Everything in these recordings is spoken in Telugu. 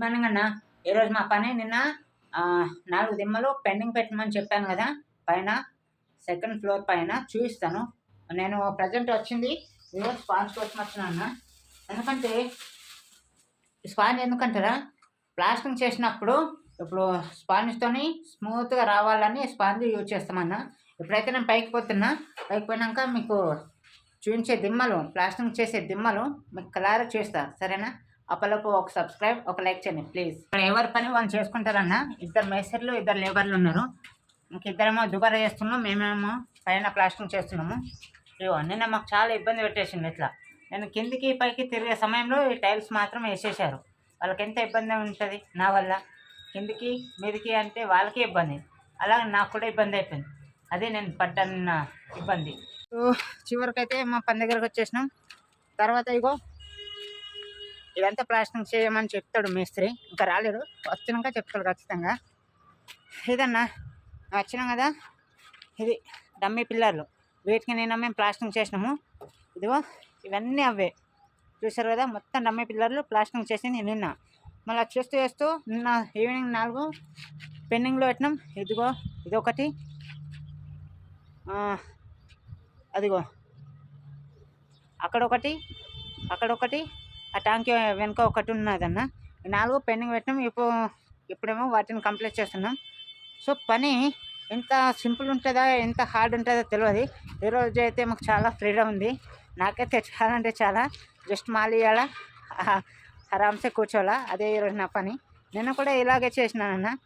మార్నింగ్ ఈరోజు మా పని నిన్న నాలుగు దిమ్మలు పెండింగ్ పెట్టమని చెప్పాను కదా పైన సెకండ్ ఫ్లోర్ పైన చూపిస్తాను. నేను ప్రజెంట్ వచ్చింది ఈరోజు స్పాంజ్ కోసం వచ్చినా అన్న. ఎందుకంటే స్పాంజ్ ఎందుకంటారా ప్లాస్టింగ్ చేసినప్పుడు ఇప్పుడు స్పాంజ్తోని స్మూత్గా రావాలని స్పాంజ్ యూజ్ చేస్తామన్నా. ఇప్పుడైతే నేను పైకి పోతున్నా పైకి పోయినాక మీకు చూపించే దిమ్మలు ప్లాస్టింగ్ చేసే దిమ్మలు మీకు క్లియర్ చేస్తా సరేనా? అప్పలోపు ఒక సబ్స్క్రైబ్ ఒక లైక్ చేయండి ప్లీజ్ ఇక్కడ ఎవరి పని వాళ్ళు చేసుకుంటారన్న ఇద్దరు మేస్త్రీలు ఇద్దరు లేబర్లు ఉన్నారు. ఇంక ఇద్దరేమో దుబారా చేస్తున్నాం మేమేమో పైన ప్లాస్టింగ్ చేస్తున్నాము. ఇగో నిన్న మాకు చాలా ఇబ్బంది పెట్టేసింది ఇట్లా. నేను కిందికి పైకి తిరిగే సమయంలో ఈ టైల్స్ మాత్రం వేసేసారు వాళ్ళకి ఎంత ఇబ్బంది ఉంటుంది నా వల్ల? కిందికి మీదికి అంటే వాళ్ళకి ఇబ్బంది. అలాగే నాకు కూడా ఇబ్బంది అయిపోయింది. అదే నేను పడ్డన్న ఇబ్బంది. సో చివరికైతే మా పని దగ్గరకు వచ్చేసినాం. తర్వాత ఇగో ఇదంతా ప్లాస్టింగ్ చేయమని చెప్తాడు మేస్త్రి. ఇంకా రాలేడు. వచ్చినాక చెప్తాడు ఖచ్చితంగా. ఇదన్నా వచ్చినాం కదా? ఇది డమ్మీ పిల్లర్లు. వీటికి నేను మేము ప్లాస్టింగ్ చేసినాము. ఇదిగో ఇవన్నీ అవే. చూసారు కదా? మొత్తం డమ్మీ పిల్లర్లు ప్లాస్టింగ్ చేసింది నిన్న. మళ్ళీ చేస్తూ చేస్తూ నిన్న ఈవినింగ్ నాలుగు పెండింగ్లో పెట్టినాం. ఇదిగో ఇదొకటి. అదిగో. అక్కడొకటి అక్కడొకటి. ఆ ట్యాంక్ వెనుక ఒకటి ఉన్నదన్న. నాలుగు పెండింగ్ పెట్టినాం. ఇప్పుడు ఇప్పుడేమో వాటిని కంప్లీట్ చేస్తున్నాం. సో పని ఎంత సింపుల్ ఉంటుందా ఎంత హార్డ్ ఉంటుందో తెలియదు ఈరోజు అయితే మాకు చాలా ఫ్రీడమ్ ఉంది. నాకైతే చాలా అంటే చాలా. జస్ట్ మాలి ఇవ్వాల ఆరామ్సే కూర్చోవాలా. అదే ఈరోజు నా పని. నిన్న కూడా ఇలాగే చేసినానన్న.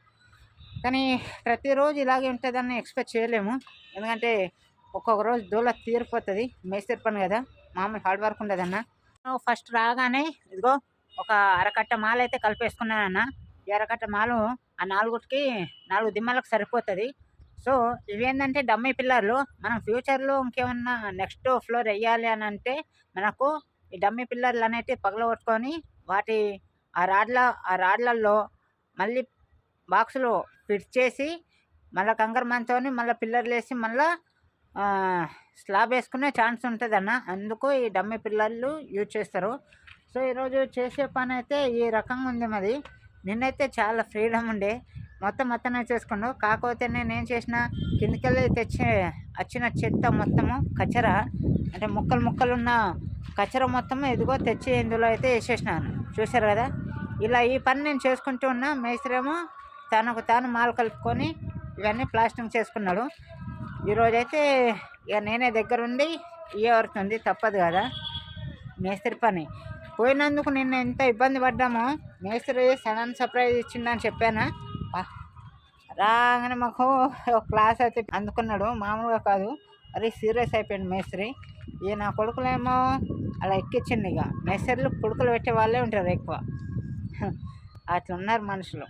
కానీ ప్రతిరోజు ఇలాగే ఉంటుందని ఎక్స్పెక్ట్ చేయలేము. ఎందుకంటే ఒక్కొక్క రోజు దూల తీరిపోతుంది. మేస్త్రి పని కదా. మామూలు హార్డ్ వర్క్ ఉండదన్నా. ఫస్ట్ రాగానే ఇదిగో ఒక అరకట్ట మాల అయితే కలిపేసుకున్నానన్న. ఈ అరకట్ట మాలు ఆ నాలుగుకి నాలుగు దిమ్మలకు సరిపోతుంది. సో ఇవేంటంటే డమ్మీ పిల్లర్లు. మనం ఫ్యూచర్లో ఇంకేమన్నా నెక్స్ట్ ఫ్లోర్ వేయాలి అని అంటే మనకు ఈ డమ్మీ పిల్లర్లు అనేటివి పగలగొట్టుకొని వాటి ఆ రాడ్ల ఆ రాడ్లల్లో మళ్ళీ బాక్సులు ఫిట్ చేసి మళ్ళీ కంకర మంచోని మళ్ళీ పిల్లర్లు వేసి మళ్ళీ స్లాబ్ వేసుకునే ఛాన్స్ ఉంటుంది అన్న అందుకు ఈ డమ్మి పిల్లర్లు యూజ్ చేస్తారు. సో ఈరోజు చేసే పని అయితే ఈ రకంగా ఉంది మాది. నిన్నైతే చాలా ఫ్రీడమ్ ఉండే. మొత్తం మొత్తమే చేసుకున్నావు కాకపోతే నేను ఏం చేసిన కిందికెళ్ళి తెచ్చి వచ్చిన చెత్త మొత్తము కచ్చర అంటే ముక్కలు ముక్కలు ఉన్న కచ్చర మొత్తం ఎదుగో తెచ్చి ఇందులో అయితే వేసేసినాను. చూశారు కదా? ఇలా ఈ పని నేను చేసుకుంటూ ఉన్నా మేస్త్రేమో తనకు తాను మాలు కలుపుకొని ఇవన్నీ ప్లాస్టింగ్ చేసుకున్నాడు. ఈరోజైతే ఇక నేనే దగ్గరుండి ఇవ్వడుతుంది తప్పదు కదా. మేస్త్రి పని. పోయినందుకు నిన్న ఎంత ఇబ్బంది పడ్డామో మేస్త్రి సడన్ సర్ప్రైజ్ ఇచ్చిందని చెప్పానా? రాగానే మాకు ఒక క్లాస్ అయితే అందుకున్నాడు. మామూలుగా కాదు. మరి సీరియస్ అయిపోయింది మేస్త్రి. ఈ నా కొడుకులేమో అలా ఎక్కించింది ఇక. మేస్త్రిలు పుడుకులు పెట్టే వాళ్ళే ఉంటారు ఎక్కువ. అట్లా ఉన్నారు మనుషులు.